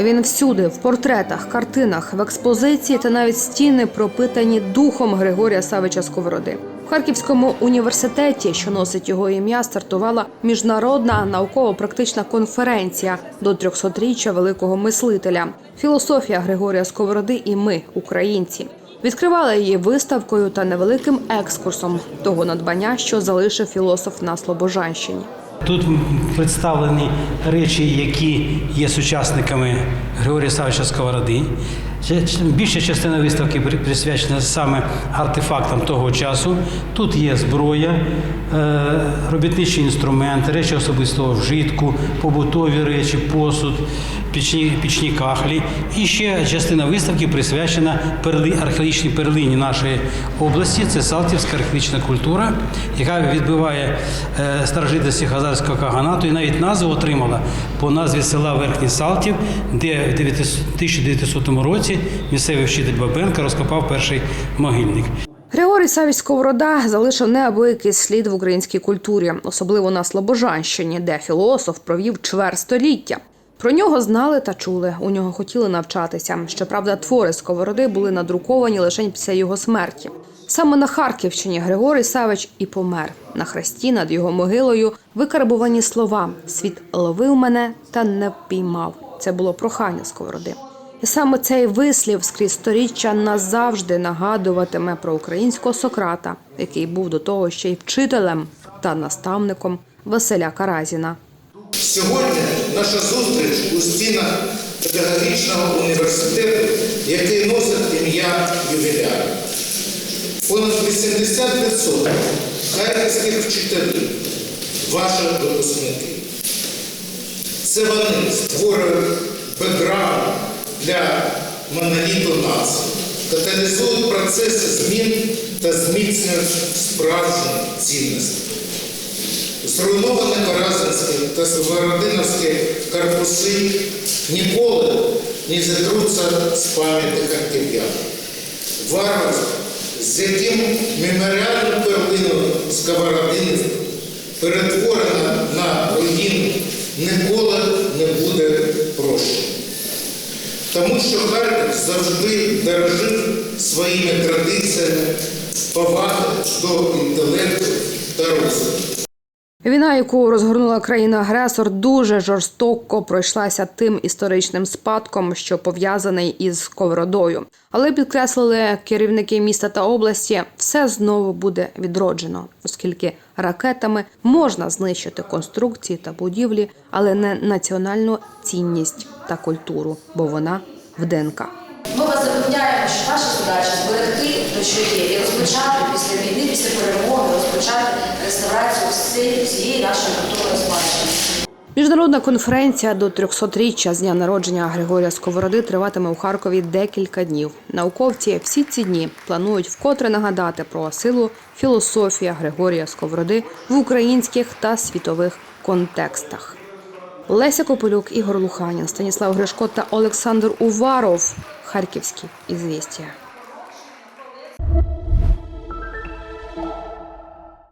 Він всюди, в портретах, картинах, в експозиції та навіть стіни пропитані духом Григорія Савича Сковороди. В Харківському університеті, що носить його ім'я, стартувала міжнародна науково-практична конференція до 300-річчя великого мислителя. Філософія Григорія Сковороди і ми, українці. Відкривали її виставкою та невеликим екскурсом того надбання, що залишив філософ на Слобожанщині. Тут представлені речі, які є сучасниками Григорія Савича Сковороди. Більша частина виставки присвячена саме артефактам того часу. Тут є зброя, е, робітничі інструменти, речі особистого вжитку, побутові речі, посуд, пічні, пічні кахлі. І ще частина виставки присвячена перли, археологічній перлині нашої області. Це Салтівська археологічна культура, яка відбиває е, старожитності Хазарського каганату і навіть назву отримала по назві села Верхній Салтів, де в 1900 році місцевий вчитель Бабенко розкопав перший могильник. Григорій Савіч Сковорода залишив неабиякий слід в українській культурі, особливо на Слобожанщині, де філософ провів чверть століття. Про нього знали та чули. У нього хотіли навчатися. Щоправда, твори Сковороди були надруковані лише після його смерті. Саме на Харківщині Григорій Савич і помер. На хресті над його могилою викарбувані слова Світ ловив мене та не впіймав. Це було прохання Сковороди. Саме цей вислів скрізь сторіччя назавжди нагадуватиме про українського Сократа, який був до того ще й вчителем та наставником Василя Каразіна. Сьогодні наша зустріч у стінах педагогічного університету, який носить ім'я ювіляра. Понад 80% харківських вчителів, ваші випускники. Це вони створюють бекграунд для моноліту нації, каталізують процеси змін та зміцнюють справжні цінності. Зруйновані Каразинські та Северодиновські корпуси ніколи не зітруться з пам'яті харків'ян. Варварство, з яким меморіальну перлину Сковородини перетворена на руїну, ніколи не буде прощено. Тому що Харків завжди дорожив своїми традиціями поваги до інтелекту та розуму. Війна, яку розгорнула країна-агресор, дуже жорстоко пройшлася тим історичним спадком, що пов'язаний із Сковородою. Але підкреслили керівники міста та області, все знову буде відроджено, оскільки ракетами можна знищити конструкції та будівлі, але не національну цінність та культуру, бо вона в ДНК. Ми вас що ваша задача що є, і розпочати після війни, після перемоги, розпочати реставрацію всієї нашої культурної спадщини. Міжнародна конференція до 300-річчя з дня народження Григорія Сковороди триватиме у Харкові декілька днів. Науковці всі ці дні планують вкотре нагадати про силу філософія Григорія Сковороди в українських та світових контекстах. Леся Кополюк, Ігор Луханін, Станіслав Гришко та Олександр Уваров. Харківські ізвістія.